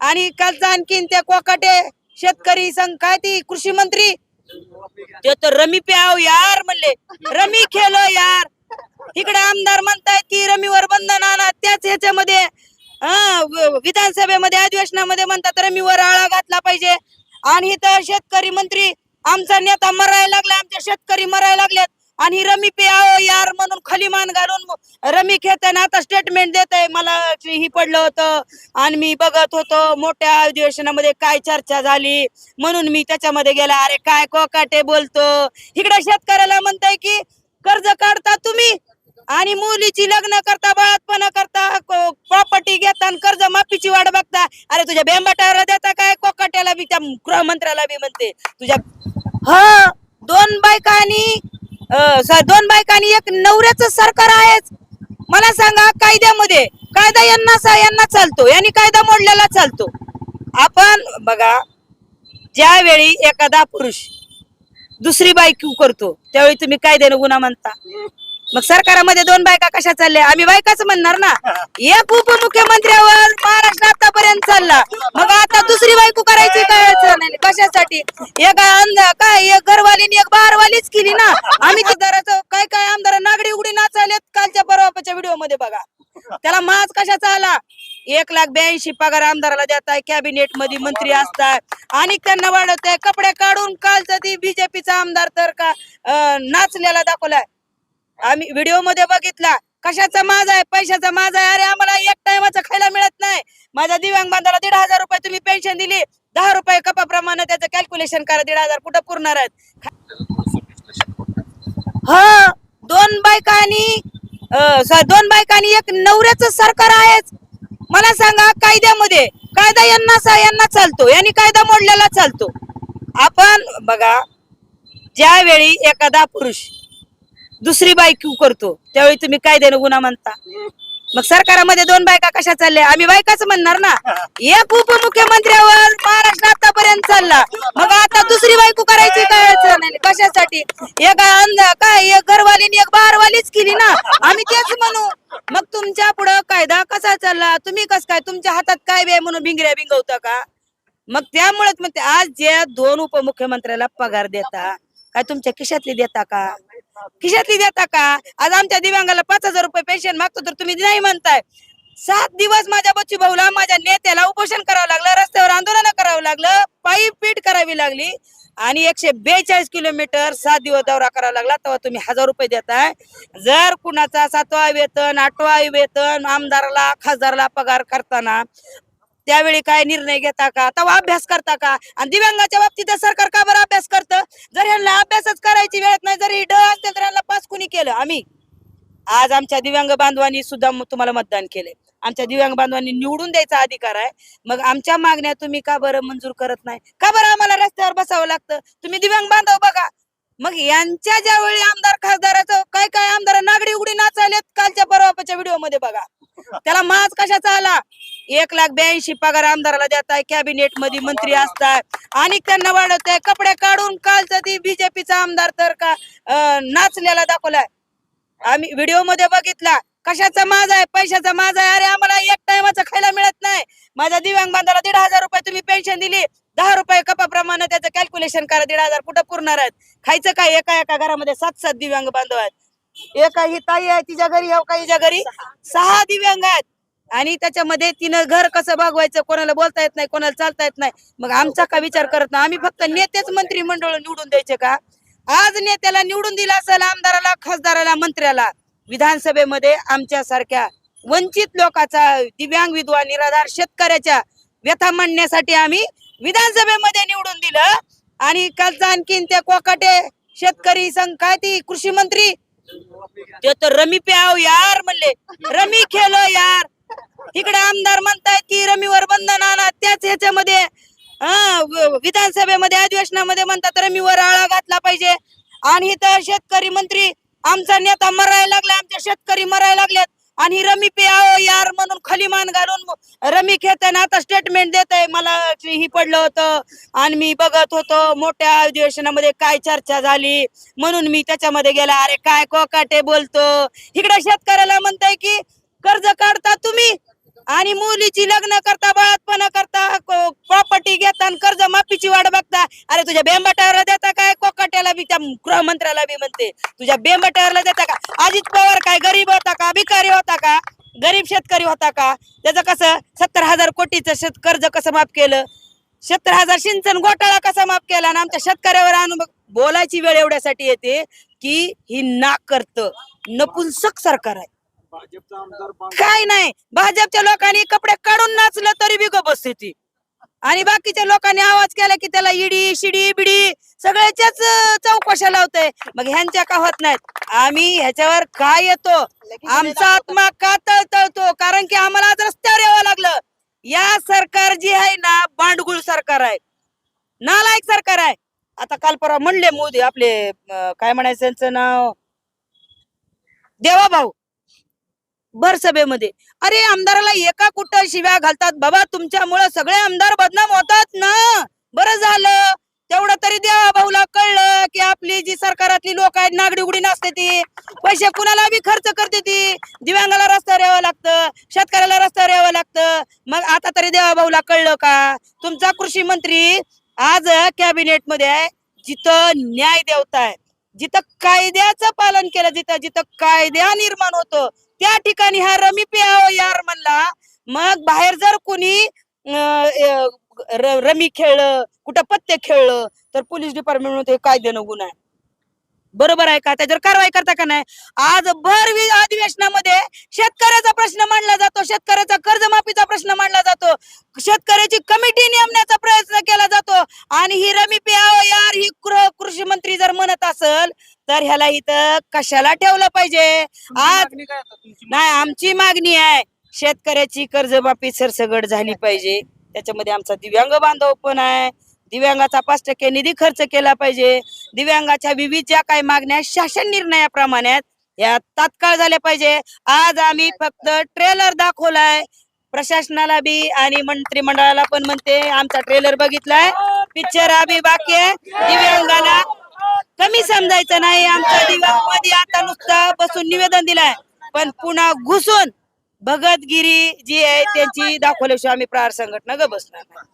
आणि कालचा आणखीन ते कोकाटे शेतकरी संघ काय ती कृषी मंत्री? ते तर रमी प्याव यार म्हणले. रमी खेलो यार. इकडे आमदार म्हणतायत की रमीवर बंधन आणा त्याच ह्याच्यामध्ये हा, विधानसभेमध्ये अधिवेशनामध्ये म्हणतात रमीवर आळा घातला पाहिजे. आणि इथं शेतकरी मंत्री आमचा नेता मरायला लागला आमचे शेतकरी मरायला लागल्यात. आणि रमी पियाओ यार म्हणून खाली मान घालून रमी खेताना आता स्टेटमेंट देत आहे मला ही पडलं होतं आणि मी बघत होतो मोठ्या अधिवेशनामध्ये काय चर्चा झाली म्हणून मी त्याच्यामध्ये गेला. अरे काय कोकाटे बोलतो. इकडे शेतकऱ्याला म्हणताय की कर्ज काढता तुम्ही आणि मुलीची लग्न करता बाळातपणा करता प्रॉपर्टी घेता आणि कर्ज माफीची वाट बघता. अरे तुझ्या बेंबाटाला देता काय? कोकाट्याला बी त्या गृहमंत्र्याला बी म्हणते. तुझ्या हा दोन बायकांनी आणि दोन बायकांनी एक नवऱ्याच सरकार आहेच. मला सांगा कायद्यामध्ये कायदा यांना सा- यांना चालतो यांनी कायदा मोडलेला चालतो. आपण बघा ज्यावेळी एखादा पुरुष दुसरी बायको करतो त्यावेळी तुम्ही कायद्याने गुन्हा म्हणता. मग सरकारामध्ये दोन बायका कशा चालल्या? आम्ही बायकाच म्हणणार ना. एक उपमुख्यमंत्र्यावर महाराष्ट्र आतापर्यंत चालला. मग आता दुसरी बायको करायची काय नाही कशासाठी? एक काय एक घरवालीने एक बारवालीच केली ना? आम्ही ते दराचं काय काय आमदार नागडी उघडी नाचालेत कालच्या परवाच्या व्हिडिओमध्ये बघा. त्याला माज कशाचा आला? एक लाख ब्याऐंशी पगार आमदाराला देताय कॅबिनेटमध्ये मंत्री असतात आणि त्यांना वाढवत कपडे काढून कालचा ती बीजेपीचा आमदार तर का नाचलेला दाखवलाय. आम्ही व्हिडिओमध्ये बघितला कशाचा माज आहे पैशाचा माज आहे? अरे आम्हाला एक टायमाचा खायला मिळत नाही. माझ्या दिव्यांग बांधाला दीड हजार रुपये तुम्ही पेन्शन दिली. दहा रुपये कपाप्रमाणे त्याचं कॅल्क्युलेशन करा दीड हजार कुठं पुरणार आहेत? हा दोन बायकांनी दोन बायकांनी एक नवऱ्याच सरकार आहेच. मला सांगा कायद्यामध्ये कायदा यांना सा- यांना चालतो यांनी कायदा मोडलेला चालतो. आपण बघा ज्यावेळी एखादा पुरुष दुसरी बायको करतो त्यावेळी तुम्ही कायद्यानं गुन्हा म्हणता. मग सरकारामध्ये दोन बायका कशा चालल्या? आम्ही बायकाच म्हणणार ना. एक उपमुख्यमंत्र्यावर महाराष्ट्र आतापर्यंत चालला. मग आता दुसरी बायको करायची काय नाही. कशासाठी? एक अंध काय? एक घरवाली एक बारवालीच केली ना. आम्ही तेच म्हणू. मग तुमच्या पुढं कायदा कसा चालला? तुम्ही कस काय? तुमच्या हातात काय बे म्हणून भिंगऱ्या भिंगवता का? मग त्यामुळेच मग आज जे दोन उपमुख्यमंत्र्याला पगार देता काय तुमच्या खिशातली देता का? खिशातली देता का? आज आमच्या दिव्यांगाला पाच हजार रुपये पेन्शन मागतो तर तुम्ही नाही म्हणताय. सात दिवस माझ्या बच्चू भाऊला माझ्या नेत्याला उपोषण करावं लागलं रस्त्यावर आंदोलन करावं लागलं पायी पीठ करावी लागली आणि एकशे बेचाळीस किलोमीटर सात दिवस दौरा करावा लागला तेव्हा तुम्ही हजार रुपये देताय. जर कुणाचा सातवा वेतन आठवा वेतन आमदाराला खासदाराला पगार करताना त्यावेळी काय निर्णय घेता का? तेव्हा अभ्यास करता का? आणि दिव्यांगाच्या बाबतीत सरकार का बरं जर यांना अभ्यासच करायची वेळ नाही जर ड असेल तर ह्यांना पास कुणी केलं? आम्ही. आज आमच्या दिव्यांग बांधवांनी सुद्धा तुम्हाला मतदान केले आमच्या दिव्यांग बांधवांनी निवडून द्यायचा अधिकार आहे. मग आमच्या मागण्या तुम्ही का बरं मंजूर करत नाही? का बरं आम्हाला रस्त्यावर बसावं लागतं? तुम्ही दिव्यांग बांधव बघा. मग यांच्या ज्यावेळी आमदार खासदाराचं काय काय आमदार नागडी उघडी नाचायलेत कालच्या परवाच्या व्हिडिओमध्ये बघा. त्याला माज कशाचा आला? एक लाख ब्याऐंशी पगार आमदाराला देताय कॅबिनेटमध्ये मंत्री असतात. आणि त्यांना वाढवताय कपडे काढून कालचा ती बीजेपीचा आमदार तर का नाचलेला दाखवलाय. आम्ही व्हिडिओमध्ये बघितला कशाचा माझा आहे पैशाचा माज आहे? अरे आम्हाला एक टायमाचा खायला मिळत नाही. माझ्या दिव्यांग बांधाला दीड हजार रुपये तुम्ही पेन्शन दिली. दहा रुपये कपाप्रमाणे त्याचं कॅल्क्युलेशन करा दीड हजार कुठं पुरणार आहेत. खायचं काय? एका एका घरामध्ये सात सात दिव्यांग बांधव आहेत. एका ही ताई आहे तिच्या घरी हो का? हिच्या घरी सहा दिव्यांग आहेत. आणि त्याच्यामध्ये तिनं घर कसं भागवायचं कोणाला बोलता येत नाही कोणाला चालता येत नाही. मग आमचा का विचार करत नाही. आम्ही फक्त नेतेच मंत्रिमंडळ निवडून द्यायचे का? आज नेत्याला निवडून दिला असेल आमदाराला खासदाराला मंत्र्याला विधानसभेमध्ये आमच्या सारख्या वंचित लोकाचा दिव्यांग विधवा निराधार शेतकऱ्याच्या व्यथा मांडण्यासाठी आम्ही विधानसभेमध्ये निवडून दिलं. आणि कालचा आणखीन ते कोकाटे शेतकरी संघ काय ती कृषी मंत्री? ते तर रमी प्याव यार म्हणले. रमी खेलो यार. इकडे आमदार म्हणतायत की रमीवर बंधन आणा त्याच ह्याच्यामध्ये हा, विधानसभेमध्ये अधिवेशनामध्ये म्हणतात रमीवर आळा घातला पाहिजे. आणि इथं शेतकरी मंत्री आमचा नेता मरायला लागला आमचे शेतकरी मरायला लागल्यात. आणि रमी पियाओ यार म्हणून खलिमान घालून रमी खेळताना आता स्टेटमेंट देत आहे मला ही पडलं होतं. आणि मी बघत होतो मोठ्या अधिवेशनामध्ये काय चर्चा झाली? म्हणून मी त्याच्यामध्ये गेला. अरे काय कोकाटे बोलतो. इकडे शेतकऱ्याला म्हणताय की कर्ज काढता तुम्ही? आणि मुलीची लग्न करता बळात्पण करता प्रॉपर्टी घेता कर्ज माफीची वाट बघता. अरे तुझ्या बेंबाटावरला देता काय? कोकाट्याला बी त्या गृहमंत्र्याला बी म्हणते. तुझ्या बेंबटावरला देता का? अजित पवार काय गरीब होता का? भिकारी होता का? गरीब शेतकरी होता का? त्याचं कसं? सत्तर हजार कोटीचं शेत कर्ज कसं माफ केलं? सत्तर हजार सिंचन घोटाळा कसा माफ केला? आणि आमच्या शेतकऱ्यावर अनुभव बोलायची वेळ एवढ्यासाठी येते की ही ना करत. नपुंसक सरकार आहे. भाजपचा आमदार बांग- काय नाही. भाजपच्या लोकांनी कपडे काढून नाचलं तरी बी गप बसते ती आणि बाकीच्या लोकांनी आवाज केला की त्याला इडी शिडी बिडी सगळ्याच्याच अं, चौकशा लावतय. मग ह्यांच्या का होत नाहीत? आम्ही ह्याच्यावर काय येतो? आमचा आत्मा का तळतळतो? कारण की आम्हाला आज रस्त्यावर यावं लागलं. या सरकार जी आहे ना बांडगुळ सरकार आहे. नालायक सरकार आहे. आता काल परवा म्हणले मोदी आपले अं, काय म्हणायचं त्यांचं नाव? देवा भाऊ भर सभेमध्ये. अरे आमदाराला एका कुठं शिव्या घालतात? बाबा तुमच्यामुळं सगळे आमदार बदनाम होतात ना? बरं झालं. तेवढं तरी देवा भाऊला कळलं की आपली जी सरकारातली लोक आहेत नागडी उघडी नसते ती. पैसे कुणाला बी खर्च करते ती? दिव्यांगाला रस्त्यावर यावं लागतं शेतकऱ्याला रस्त्यावर यावं लागतं. मग आता तरी देवा भाऊला कळलं का? तुमचा कृषी मंत्री आज कॅबिनेटमध्ये आहे जिथं न्याय देवता आहे जिथं कायद्याचं पालन केलं जिथं जिथं कायद्या निर्माण होतो त्या ठिकाणी हा रमी पियाव यार म्हणला. मग बाहेर जर कोणी अं, र- रमी खेळलं कुठं पत्ते खेळलं तर पोलीस डिपार्टमेंटमध्ये कायद्यानं गुन्हा आहे. बरोबर आहे का? त्याच्यावर कारवाई करता का नाही? आज भर अधिवेशनामध्ये शेतकऱ्याचा प्रश्न मांडला जातो शेतकऱ्याचा कर्जमाफीचा प्रश्न मांडला जातो शेतकऱ्याची कमिटी नेमण्याचा प्रयत्न केला जातो आणि ही रमी पियाव यार ही मंत्री जर म्हणत असल तर ह्याला इथं कशाला ठेवलं पाहिजे? आज नाही आमची मागणी आहे शेतकऱ्याची कर्जमाफी सरसगट झाली पाहिजे. त्याच्यामध्ये आमचा दिव्यांग बांधव पण आहे. दिव्यांगाचा पाच टक्के निधी खर्च केला पाहिजे. दिव्यांगाच्या विविध ज्या काही मागण्या शासन निर्णयाप्रमाणे या तात्काळ झाल्या पाहिजे. आज आम्ही फक्त ट्रेलर दाखवलाय. प्रशासनाला बी आणि मंत्रिमंडळाला पण म्हणते आमचा ट्रेलर बघितलाय. पिक्चर आम्ही बाकी आहे. दिव्यांगाला कमी समजायचं नाही. आमच्या दिव्यांगमध्ये आता नुसतं बसून निवेदन दिलाय. पण पुन्हा घुसून भगतगिरी जी आहे त्यांची दाखवल्याशिवाय आम्ही प्रार संघटना ग बसणार नाही.